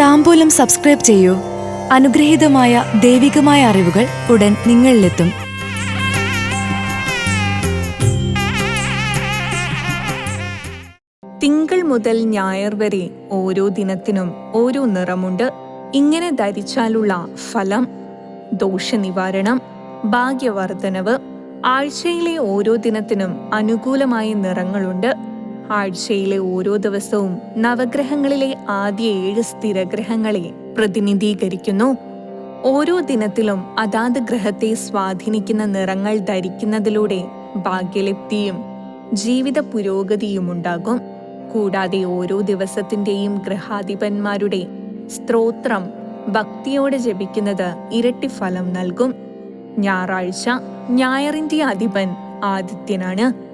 താമ്പൂലം subscribe ചെയ്യൂ. അനുഗ്രഹീതമായ ദൈവികമായ അറിവുകൾ ഉടൻ നിങ്ങളിലെത്തും. തിങ്കൾ മുതൽ ഞായർ വരെ ഓരോ ദിനത്തിനും ഓരോ നിറമുണ്ട്. ഇങ്ങനെ ധരിച്ചാലുള്ള ഫലം ദോഷനിവാരണം ഭാഗ്യവർദ്ധനവ് ആഴ്ചയിലെ ഓരോ ദിനത്തിനും അനുകൂലമായ നിറങ്ങളുണ്ട്. ആഴ്ചയിലെ ഓരോ ദിവസവും നവഗ്രഹങ്ങളിലെ ആദ്യ ഏഴ് സ്ഥിരഗ്രഹങ്ങളെ പ്രതിനിധീകരിക്കുന്നു. ഓരോ ദിനത്തിലും അതാത് ഗ്രഹത്തെ സ്വാധീനിക്കുന്ന നിറങ്ങൾ ധരിക്കുന്നതിലൂടെ ഭാഗ്യലപ്തിയും ജീവിത പുരോഗതിയും ഉണ്ടാകും. കൂടാതെ ഓരോ ദിവസത്തിന്റെയും ഗ്രഹാധിപന്മാരുടെ സ്ത്രോത്രം ഭക്തിയോടെ ജപിക്കുന്നത് ഇരട്ടി ഫലം നൽകും. ഞായറാഴ്ച ഞായറിന്റെ അധിപൻ ആദിത്യനാണ്.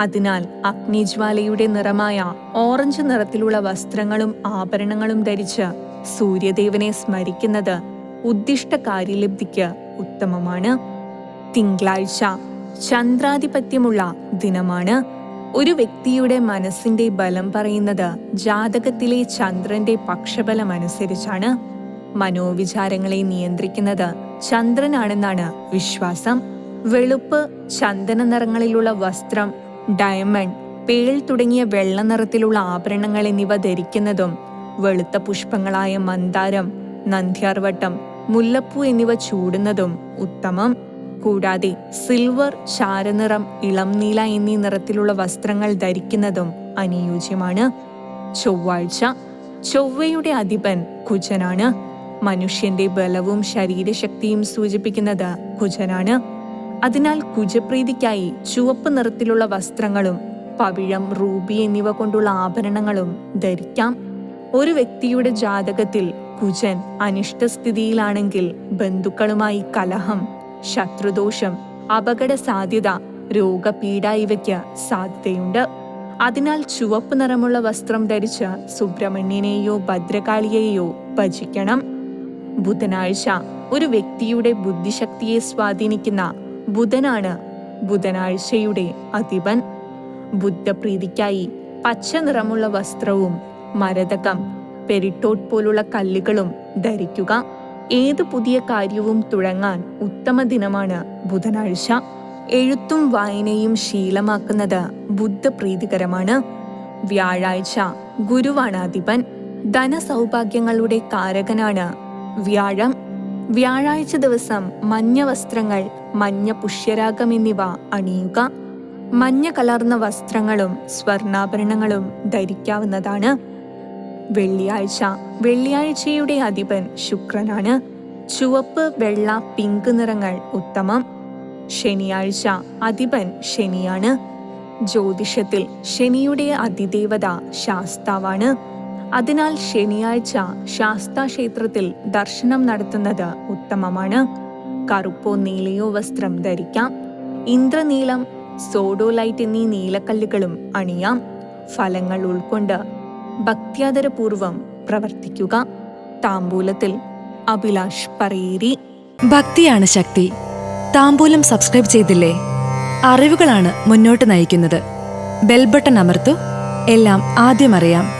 അതിനാൽ അഗ്നിജ്വാലയുടെ നിറമായ ഓറഞ്ച് നിറത്തിലുള്ള വസ്ത്രങ്ങളും ആഭരണങ്ങളും ധരിച്ച് സൂര്യദേവനെ സ്മരിക്കുന്നത് ഉദ്ദിഷ്ട കാര്യലബ്ധിക്ക് ഉത്തമമാണ്. തിങ്കളാഴ്ച ചന്ദ്രാധിപത്യമുള്ള ദിനമാണ്. ഒരു വ്യക്തിയുടെ മനസ്സിന്റെ ബലം പറയുന്നത് ജാതകത്തിലെ ചന്ദ്രന്റെ പക്ഷബലം അനുസരിച്ചാണ് മനോവിചാരങ്ങളെ നിയന്ത്രിക്കുന്നത് ചന്ദ്രനാണെന്നാണ് വിശ്വാസം. വെളുപ്പ് ചന്ദന നിറങ്ങളിലുള്ള വസ്ത്രം ഡയമണ്ട് പേൾ തുടങ്ങിയ വെള്ള നിറത്തിലുള്ള ആഭരണങ്ങൾ എന്നിവ ധരിക്കുന്നതും വെളുത്ത പുഷ്പങ്ങളായ മന്ദാരം നന്ദ്യാർവട്ടം മുല്ലപ്പൂ എന്നിവ ചൂടുന്നതും ഉത്തമം. കൂടാതെ സിൽവർ ചാരനിറം ഇളം നീല എന്നീ നിറത്തിലുള്ള വസ്ത്രങ്ങൾ ധരിക്കുന്നതും അനുയോജ്യമാണ്. ചൊവ്വാഴ്ച ചൊവ്വയുടെ അധിപൻ കുജനാണ്. മനുഷ്യന്റെ ബലവും ശരീരശക്തിയും സൂചിപ്പിക്കുന്നത് കുജനാണ്. അതിനാൽ കുജപ്രീതിക്കായി ചുവപ്പ് നിറത്തിലുള്ള വസ്ത്രങ്ങളും പവിഴം റൂബി എന്നിവ കൊണ്ടുള്ള ആഭരണങ്ങളും ധരിക്കാം. ഒരു വ്യക്തിയുടെ ജാതകത്തിൽ കുജൻ അനിഷ്ടസ്ഥിതിയിലാണെങ്കിൽ ബന്ധുക്കളുമായി കലഹം ശത്രുദോഷം അപകട സാധ്യത രോഗപീഡ ഇവയ്ക്ക് സാധ്യതയുണ്ട്. അതിനാൽ ചുവപ്പ് നിറമുള്ള വസ്ത്രം ധരിച്ച് സുബ്രഹ്മണ്യനെയോ ഭദ്രകാളിയെയോ ഭജിക്കണം. ബുധനാഴ്ച ഒരു വ്യക്തിയുടെ ബുദ്ധിശക്തിയെ സ്വാധീനിക്കുന്ന ബുധനാണ് ബുധനാഴ്ചയുടെ അധിപൻ. ബുദ്ധപ്രീതിക്കായി പച്ച നിറമുള്ള വസ്ത്രവും മരതകം പെരിട്ടോട്ട് പോലുള്ള കല്ലുകളും ധരിക്കുക. ഏത് പുതിയ കാര്യവും തുടങ്ങാൻ ഉത്തമ ദിനമാണ് ബുധനാഴ്ച. എഴുത്തും വായനയും ശീലമാക്കുന്നത് ബുദ്ധപ്രീതികരമാണ്. വ്യാഴാഴ്ച ഗുരുവാണ് അധിപൻ. ധനസൗഭാഗ്യങ്ങളുടെ കാരകനാണ് വ്യാഴം. വ്യാഴാഴ്ച ദിവസം മഞ്ഞ വസ്ത്രങ്ങൾ മഞ്ഞ പുഷ്യരാഗം എന്നിവ അണിയുക. മഞ്ഞ കലർന്ന വസ്ത്രങ്ങളും സ്വർണാഭരണങ്ങളും ധരിക്കാവുന്നതാണ്. വെള്ളിയാഴ്ച. വെള്ളിയാഴ്ചയുടെ അധിപൻ ശുക്രനാണ്. ചുവപ്പ് വെള്ള പിങ്ക് നിറങ്ങൾ ഉത്തമം. ശനിയാഴ്ച അധിപൻ ശനിയാണ്. ജ്യോതിഷത്തിൽ ശനിയുടെ അതിദേവത ശാസ്താവാണ്. അതിനാൽ ശനിയാഴ്ച ശാസ്താ ക്ഷേത്രത്തിൽ ദർശനം നടത്തുന്നത് ഉത്തമമാണ്. കറുപ്പോ നീലയോ വസ്ത്രം ധരിക്കാം. ഇന്ദ്രനീലം സോഡോലൈറ്റ് എന്നീ നീലക്കല്ലുകളും അണിയാം. ഫലങ്ങൾ ഉൾക്കൊണ്ട് ഭക്ത്യാദരപൂർവം പ്രവർത്തിക്കുക. താമ്പൂലത്തിൽ അഭിലാഷ് പറയേരി. ഭക്തിയാണ് ശക്തി. താമ്പൂലം സബ്സ്ക്രൈബ് ചെയ്തില്ലേ? അറിവുകളാണ് മുന്നോട്ട് നയിക്കുന്നത്. ബെൽബട്ടൺ അമർത്തു. എല്ലാം ആദ്യം അറിയാം.